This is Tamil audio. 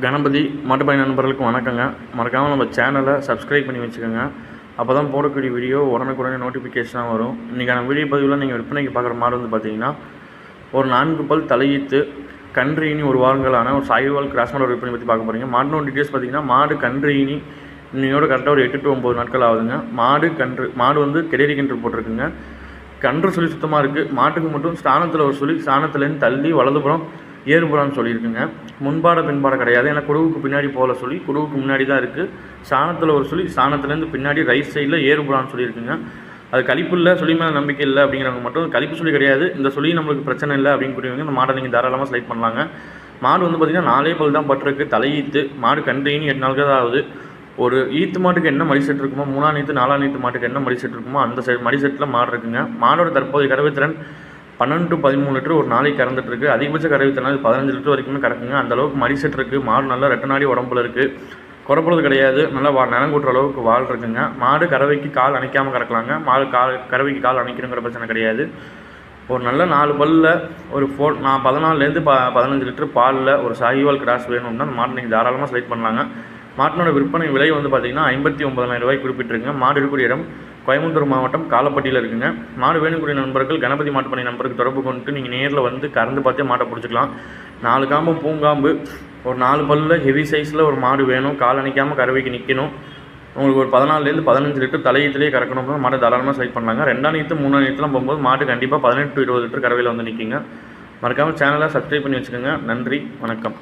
கணபதி மாட்டுப்பாய் நண்பர்களுக்கு வணக்கங்க. மறக்காமல் நம்ம சேனலை சப்ஸ்கிரைப் பண்ணி வச்சுக்கோங்க. அப்போ தான் போடக்கூடிய வீடியோ உடனுக்குடனே நோட்டிஃபிகேஷனாக வரும். இன்றைக்கான வீடியோ பதிவில் நீங்கள் விற்பனைக்கு பார்க்குற மாடு வந்து பார்த்தீங்கன்னா ஒரு நான்கு பல் தலையீத்து கன்று இனி ஒரு வாரங்களான ஒரு சாய்வால் கிராஸ் மாடல் விற்பனை பற்றி பார்க்க போகிறீங்க மாடனோட டீட்டெயில்ஸ் பார்த்தீங்கன்னா மாடு கன்று இனி இன்னையோட கரெக்டாக ஒரு எட்டு டு ஒம்பது நாட்கள் ஆகுதுங்க. மாடு கன்று மாடு வந்து கெடேரி கன்று போட்டிருக்குங்க. கன்று சுழி சுத்தமாக இருக்குது மாட்டுக்கு மட்டும் ஸ்தானத்தில் ஒரு சுழி ஸ்தானத்துலேருந்து தள்ளி வலதுபுறம் ஏறுபுறான்னு சொல்லியிருக்குங்க. முன்பாட பின்பாட கிடையாது. ஏன்னா குடுவுக்கு பின்னாடி போகல சொல்லி குடுவுக்கு முன்னாடி தான் இருக்குது சாணத்தில் ஒரு சொல்லி சாணத்துலேருந்து பின்னாடி ரைட் சைடில் ஏறுபுறான்னு சொல்லியிருக்குங்க. அது கழிப்பு இல்லை சொல்லி மேலே நம்பிக்கை இல்லை அப்படிங்கிறவங்க மட்டும் கழிப்பு சொல்லி கிடையாது. இந்த சொல்லி நம்மளுக்கு பிரச்சனை இல்லை அப்படின்னு கூடியவங்க இந்த மாடை நீங்கள் தாராளமாக செலக்ட் பண்ணலாங்க. மாடு வந்து பார்த்திங்கன்னா நாலே பல் தான் பட்டிருக்கு. தலையீத்து மாடு கன்றையின்னு எட்டு நாளுக்கு தான் ஆகுது. ஒரு ஈத்து மாட்டுக்கு என்ன மடி செட் இருக்குமோ மூணாம் நீத்து நாலாம் நீத்து மாட்டுக்கு என்ன மடி செட் இருக்குமோ அந்த சைடு மடி செட்டில் மாடு இருக்குங்க. மாடோட தற்போதைய கறவை திறன் பன்னெண்டு டு பதிமூணு லிட்டர் ஒரு நாளைக்கு கறந்துட்டு இருக்கு அதிகபட்ச கறவை பதினஞ்சு லிட்டர் வரைக்குமே கறக்குங்க. அந்த அளவுக்கு மடி இருக்குது மாடு நல்லா ரெட்ட நாடி உடம்புல இருக்குது குறப்புறது கிடையாது. நல்லா வா நிலங்கூட்டுற அளவுக்கு வால் இருக்குங்க. மாடு கறவைக்கு கால் அணைக்காமல் கறக்கலாங்க. மாடு கால் கறவைக்கு கால் அணைக்கணுங்கிற பிரச்சனை கிடையாது. ஒரு நல்ல நாலு பல்லில் ஒரு ஃபோர் நான் பதினாலுலேருந்து ப பதினஞ்சு லிட்டர் பாலில் ஒரு சாகிவால் கிராஸ் வேணும்னா அந்த மாட்டை நீங்கள் தாராளமாக செலக்ட் பண்ணலாங்க. மாட்டினோட விற்பனை விலை வந்து பார்த்திங்கன்னா ஐம்பத்தி ஒன்பதாயிரம் ரூபாய் குறிப்பிட்டிருக்குங்க. மாடு இருக்கக்கூடிய இடம் கோயம்புத்தூர் மாவட்டம் காலப்பட்டியில் இருக்குங்க. மாடு வேணுக்கூடிய நண்பர்கள் கணபதி மாட்டுப்பணி நண்பருக்கு தொடர்பு கொண்டு நீங்கள் நேரில் வந்து கறந்து பார்த்தே மாட்டை பிடிச்சிக்கலாம். நாலு காம்பு பூங்காம்பு ஒரு நாலு பல்லில் ஹெவி சைஸில் ஒரு மாடு வேணும். கால் அணைக்காமல் கறவைக்கு நிற்கணும் உங்களுக்கு ஒரு பதினாலுலேருந்து பதினஞ்சு லிட்டர் தலையத்திலே கறக்கணும். மாடு தாராளமாக செலக்ட் பண்ணலாங்க. ரெண்டாம் நீத்து மூணாம் நீத்துலாம் போகும்போது மாடு கண்டிப்பாக பதினெட்டு இருபது லிட்டர் கறவையில் வந்து நிற்கிங்க மறக்காமல் சேனலை சப்ஸ்கிரைப் பண்ணி வச்சுக்கோங்க. நன்றி வணக்கம்.